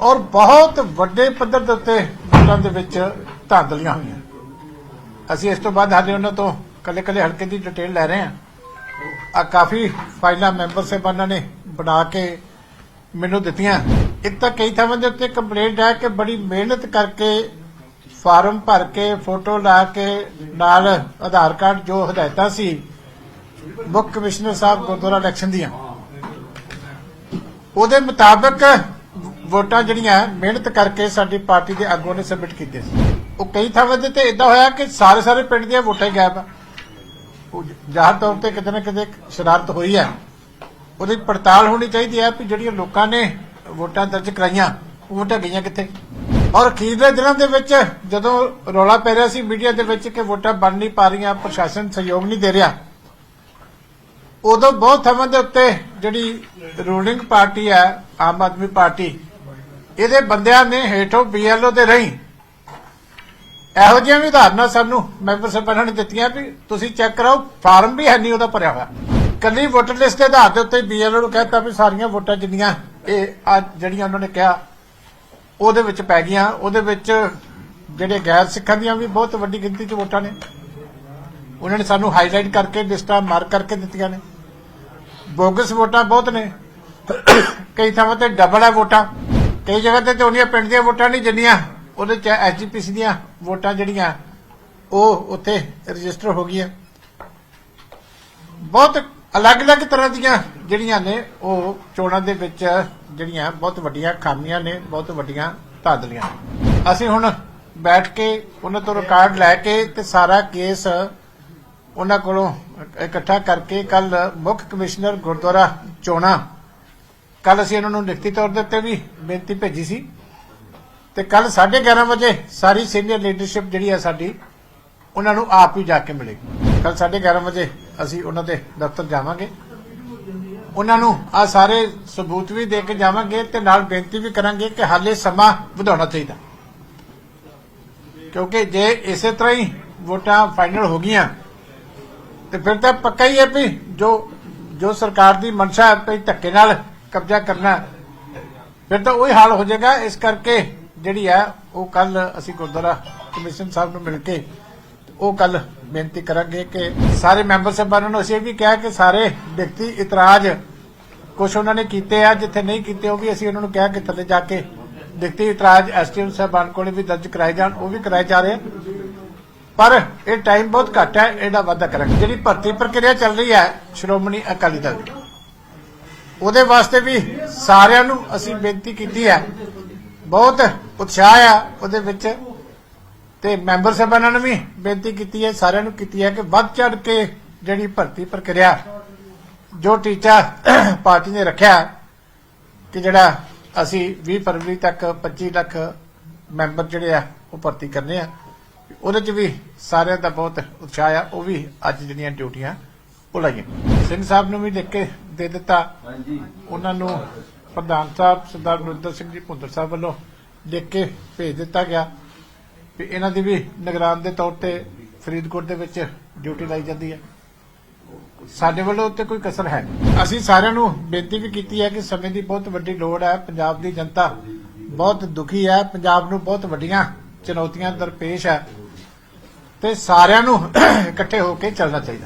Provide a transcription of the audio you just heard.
ਔਰ ਬਹੁਤ ਵੱਡੇ ਪੱਧਰ ਦੇ ਉੱਤੇ ਵੋਟਾਂ ਦੇ ਵਿੱਚ ਧਾਂਦਲੀਆਂ ਹੋਈਆਂ। ਅਸੀਂ ਇਸ ਤੋਂ ਬਾਅਦ ਹਾਲੇ ਉਹਨਾਂ ਤੋਂ ਕੱਲੇ ਕੱਲੇ ਹਲਕੇ ਦੀ ਡਿਟੇਲ ਲੈ ਰਹੇ ਹਾਂ। ਆ ਕਾਫੀ ਫਾਈਲਾਂ ਮੈਂਬਰ ਸਾਹਿਬਾਨਾਂ ਨੇ ਬਣਾ ਕੇ ਮੈਨੂੰ ਦਿੱਤੀਆਂ। ਇੱਕ ਤਾਂ ਕਈ ਥਾਵਾਂ ਦੇ ਉੱਤੇ ਕੰਪਲੇਂਟ ਹੈ ਕਿ ਬੜੀ ਮਿਹਨਤ ਕਰਕੇ ਫਾਰਮ ਭਰ ਕੇ, ਫੋਟੋ ਲਾ ਕੇ, ਨਾਲ ਆਧਾਰ ਕਾਰਡ ਜੋ ਹਦਾਇਤਾਂ ਸੀ, ਮੁੱਖ ਕਮਿਸ਼ਨਰ ਸਾਹਿਬ ਗੁਰਦੁਆਰਾ ਇਲੈਕਸ਼ਨ ਦੀਆਂ। ਉਹਦੇ ਮੁਤਾਬਕ ਵੋਟਾਂ ਜਿਹੜੀਆਂ ਮਿਹਨਤ ਕਰਕੇ ਸਾਡੀ ਪਾਰਟੀ ਦੇ ਆਗੂਆਂ ਨੇ ਸਬਮਿਟ ਕੀਤੇ ਸੀ। ਉਹ ਕਈ ਥਾਵਾਂ ਤੇ ਇਦਾਂ ਹੋਇਆ ਕਿ ਸਾਰੇ ਸਾਰੇ ਪਿੰਡ ਦੀਆਂ ਵੋਟਾਂ ਹੀ ਗਾਇਬ ਆ। ਜ਼ਾਹਰ ਤੌਰ ਤੇ ਕਿਤੇ ਨਾ ਕਿਤੇ ਸ਼ਰਾਰਤ ਹੋਈ ਹੈ ਉਹਦੀ ਪੜਤਾਲ ਹੋਣੀ ਚਾਹੀਦੀ ਹੈ ਕਿ ਜਿਹੜੀਆਂ ਲੋਕਾਂ ਨੇ ਵੋਟਾਂ ਦਰਜ ਕਰਾਈਆਂ, ਉਹ ਵੋਟਾਂ ਗਈਆਂ ਕਿੱਥੇ? ਔਰ ਅਖੀਰਲੇ ਦਿਨਾਂ ਦੇ ਵਿੱਚ ਜਦੋਂ ਰੌਲਾ ਪੈ ਰਿਹਾ ਸੀ ਮੀਡੀਆ ਦੇ ਵਿੱਚ ਕਿ ਵੋਟਾਂ ਬਣ ਨਹੀਂ ਪਾ ਰਹੀਆਂ, ਪ੍ਰਸ਼ਾਸਨ ਸਹਿਯੋਗ ਨਹੀਂ ਦੇ ਰਿਹਾ, ਉਦੋਂ ਬਹੁਤ ਥਾਵਾਂ ਦੇ ਉੱਤੇ ਜਿਹੜੀ ਰੂਲਿੰਗ ਪਾਰਟੀ ਹੈ ਆਮ ਆਦਮੀ ਪਾਰਟੀ ਇਹਦੇ ਬੰਦਿਆਂ ਨੇ ਹੇਠੋਂ ਬੀਐਲਓ ਦੇ ਰਹੀ। ਇਹੋ ਜਿਹੀਆਂ ਵੀ ਉਦਾਹਰਨਾਂ ਸਾਨੂੰ ਮੈਂਬਰ ਸਾਹਿਬਾਨਾਂ ਨੇ ਦਿੱਤੀਆਂ ਵੀ ਤੁਸੀਂ ਚੈੱਕ ਕਰਾਓ, ਫਾਰਮ ਵੀ ਹੈ ਨਹੀਂ ਉਹਦਾ ਭਰਿਆ ਹੋਇਆ। ਕੱਲੀ ਵੋਟਰ ਲਿਸਟ ਦੇ ਆਧਾਰ ਦੇ ਉੱਤੇ ਬੀਐਲਓ ਨੂੰ ਕਹਿਤਾ ਵੀ ਸਾਰੀਆਂ ਵੋਟਾਂ ਜਿੰਨੀਆਂ ਇਹ ਆ ਜਿਹੜੀਆਂ ਉਹਨਾਂ ਨੇ ਕਿਹਾ, ਉਹਦੇ ਵਿੱਚ ਪੈ ਗਈਆਂ। ਉਹਦੇ ਵਿੱਚ ਜਿਹੜੇ ਗੈਰ ਸਿੱਖਾਂ ਦੀਆਂ ਵੀ ਬਹੁਤ ਵੱਡੀ ਗਿਣਤੀ 'ਚ ਵੋਟਾਂ ਨੇ। ਉਹਨਾਂ ਨੇ ਸਾਨੂੰ ਹਾਈਲਾਈਟ ਕਰਕੇ, ਲਿਸਟਾਂ ਮਾਰਕ ਕਰਕੇ ਦਿੱਤੀਆਂ ਨੇ। ਬੋਗਸ ਵੋਟਾਂ ਬਹੁਤ ਨੇ। ਕਈ ਥਾਵਾਂ ਤੇ ਡਬਲ ਹੈ ਵੋਟਾਂ। ਕਈ ਜਗ੍ਹਾ ਤੇ ਤੇ ਉਹਨੀਆਂ ਪਿੰਡ ਦੀਆਂ ਵੋਟਾਂ ਨਹੀਂ ਜਿੰਨੀਆਂ, ਉਹਦੇ ਚ ਐਸਜੀਪੀਸੀ ਦੀਆਂ ਵੋਟਾਂ ਜਿਹੜੀਆਂ, ਉਹ ਉੱਥੇ ਰਜਿਸਟਰ ਹੋ ਗਈਆਂ। ਬਹੁਤ ਅਲੱਗ-ਅਲੱਗ ਤਰ੍ਹਾਂ ਦੀਆਂ ਜਿਹੜੀਆਂ ਨੇ, ਉਹ ਚੋਣਾਂ ਦੇ ਵਿੱਚ ਜਿਹੜੀਆਂ ਬਹੁਤ ਵੱਡੀਆਂ ਖਾਮੀਆਂ ਨੇ, ਬਹੁਤ ਵੱਡੀਆਂ ਧਾਂਦਲੀਆਂ। ਅਸੀਂ ਹੁਣ ਬੈਠ ਕੇ ਉਹਨਾਂ ਤੋਂ ਰਿਕਾਰਡ ਲੈ ਕੇ ਤੇ ਸਾਰਾ ਕੇਸ ਉਹਨਾਂ ਕੋਲੋਂ ਇਕੱਠਾ ਕਰਕੇ ਕੱਲ ਮੁੱਖ ਕਮਿਸ਼ਨਰ ਗੁਰਦੁਆਰਾ ਚੋਣਾ ਕੱਲ ਅਸੀਂ ਇਹਨਾਂ ਨੂੰ ਲਿਖਤੀ ਤੌਰ ਦੇ ਉੱਤੇ ਵੀ ਬੇਨਤੀ ਭੇਜੀ ਸੀ। ਤੇ ਕੱਲ 11:30 ਵਜੇ ਸਾਰੀ ਸੀਨੀਅਰ ਲੀਡਰਸ਼ਿਪ ਜਿਹੜੀ ਹੈ ਸਾਡੀ, ਉਹਨਾਂ ਨੂੰ ਆਪ ਹੀ ਜਾ ਕੇ ਮਿਲੇਗੀ ਕੱਲ 11:30 ਵਜੇ ਅਸੀਂ ਉਹਨਾਂ ਦੇ ਦਫ਼ਤਰ ਜਾਵਾਂਗੇ। ਉਹਨਾਂ ਨੂੰ ਆ ਸਾਰੇ ਸਬੂਤ ਵੀ ਦੇ ਕੇ ਜਾਵਾਂਗੇ ਤੇ ਨਾਲ ਬੇਨਤੀ ਵੀ ਕਰਾਂਗੇ ਕਿ ਹਾਲੇ ਸਮਾਂ ਵਧਾਉਣਾ ਚਾਹੀਦਾ। ਕਿਉਂਕਿ ਜੇ ਇਸੇ ਤਰ੍ਹਾਂ ਹੀ ਵੋਟਾਂ ਫਾਈਨਲ ਹੋ ਗਈਆਂ, ਤੇ ਫਿਰ ਤਾਂ ਪੱਕਾ ਹੀ ਹੈ ਵੀ ਜੋ ਜੋ ਸਰਕਾਰ ਦੀ ਮਨਸ਼ਾ ਹੈ ਵੀ ਧੱਕੇ ਨਾਲ ਕਬਜ਼ਾ ਕਰਨਾ। ਫਿਰ ਤਾਂ ਉਹੀ ਹਾਲ ਹੋ ਜਾਏਗਾ। ਇਸ ਕਰਕੇ ਜਿਹੜੀ ਹੈ ਉਹ ਕੱਲ ਅਸੀਂ ਗੁਰਦੁਆਰਾ ਕਮਿਸ਼ਨ ਸਾਹਿਬ ਨੂੰ ਮਿਲ ਕੇ ਉਹ ਕੱਲ ਬੇਨਤੀ ਕਰਾਂਗੇ ਕਿ ਸਾਰੇ ਮੈਂਬਰ ਸਾਹਿਬਾਨਾਂ ਨੂੰ ਅਸੀਂ ਇਹ ਵੀ ਕਿਹਾ ਕਿ ਸਾਰੇ ਵਿਅਕਤੀ ਇਤਰਾਜ਼ ਕੁਝ ਉਹਨਾਂ ਨੇ ਕੀਤੇ ਆ, ਜਿੱਥੇ ਨਹੀਂ ਕੀਤੇ, ਉਹ ਵੀ ਅਸੀਂ ਉਹਨਾਂ ਨੂੰ ਕਿਹਾ ਕਿ ਥੱਲੇ ਜਾ ਕੇ ਵਿਅਕਤੀ ਇਤਰਾਜ਼ ਐਸਟੀਐਮ ਸਾਹਿਬਾਨ ਕੋਲੇ ਵੀ ਦਰਜ ਕਰਾਏ ਜਾਣ, ਉਹ ਵੀ ਕਰਾਏ ਜਾ ਰਹੇ ਪਰ ਇਹ ਟਾਈਮ ਬਹੁਤ ਘੱਟ ਹੈ, ਇਹਦਾ ਵਾਧਾ ਕਰਾਂਗੇ। ਜਿਹੜੀ ਭਰਤੀ ਪ੍ਰਕਿਰਿਆ ਚੱਲ ਰਹੀ ਹੈ, ਸ਼੍ਰੋਮਣੀ ਅਕਾਲੀ ਦਲ ਉਹਦੇ ਵਾਸਤੇ ਵੀ ਸਾਰਿਆਂ ਨੂੰ ਅਸੀਂ ਬੇਨਤੀ ਕੀਤੀ ਹੈ। ਬਹੁਤ ਉਤਸ਼ਾਹ ਆ ਉਹਦੇ ਵਿੱਚ ਤੇ ਮੈਂਬਰ ਸਾਹਿਬਾਨਾਂ ਨੂੰ ਵੀ ਬੇਨਤੀ ਕੀਤੀ ਹੈ, ਸਾਰਿਆਂ ਨੂੰ ਕੀਤੀ ਹੈ ਕਿ ਵੱਧ ਚੜ ਕੇ ਜਿਹੜੀ ਭਰਤੀ ਪ੍ਰਕਿਰਿਆ ਜੋ ਟੀਚਾ ਪਾਰਟੀ ਨੇ ਰੱਖਿਆ ਕਿ ਜਿਹੜਾ ਅਸੀਂ 20 ਫਰਵਰੀ ਤੱਕ 25 ਲੱਖ ਮੈਂਬਰ ਜਿਹੜੇ ਆ ਉਹ ਭਰਤੀ ਕਰਨੇ ਆ, ਉਹਦੇ 'ਚ ਵੀ ਸਾਰਿਆਂ ਦਾ ਬਹੁਤ ਉਤਸ਼ਾਹ ਆ, ਉਹ ਵੀ ਅੱਜ ਜਿਹੜੀਆਂ ਡਿਊਟੀਆਂ ਉਹ ਲਾਈਆਂ ਸਿੰਘ ਸਾਹਿਬ ਨੂੰ ਵੀ ਲਿਖ ਕੇ ਦੇ ਦਿੱਤਾ। ਉਹਨਾਂ ਨੂੰ ਪ੍ਰਧਾਨ ਸਾਹਿਬ ਸਰਦਾਰ ਨਰਿੰਦਰ ਸਿੰਘ ਜੀ ਭੁੰਦਰ ਸਾਹਿਬ ਵੱਲੋਂ ਲਿਖ ਕੇ ਭੇਜ ਦਿੱਤਾ ਗਿਆ। ਵੀ ਇਹਨਾਂ ਦੀ ਵੀ ਨਿਗਰਾਨ ਦੇ ਤੌਰ ਤੇ ਫਰੀਦਕੋਟ ਦੇ ਵਿੱਚ ਡਿਊਟੀ ਲਾਈ ਜਾਂਦੀ ਹੈ। ਸਾਡੇ ਵੱਲੋਂ ਉੱਤੇ ਕੋਈ ਕਸਰ ਹੈ। ਅਸੀਂ ਸਾਰਿਆਂ ਨੂੰ ਬੇਨਤੀ ਵੀ ਕੀਤੀ ਹੈ ਕਿ ਸਮੇਂ ਦੀ ਬਹੁਤ ਵੱਡੀ ਲੋੜ ਹੈ। ਪੰਜਾਬ ਦੀ ਜਨਤਾ ਬਹੁਤ ਦੁਖੀ ਹੈ। ਪੰਜਾਬ ਨੂੰ ਬਹੁਤ ਵੱਡੀਆਂ ਚੁਣੌਤੀਆਂ ਦਰਪੇਸ਼ ਹੈ। ਤੇ ਸਾਰਿਆਂ ਨੂੰ ਇਕੱਠੇ ਹੋ ਕੇ ਚੱਲਣਾ ਚਾਹੀਦਾ।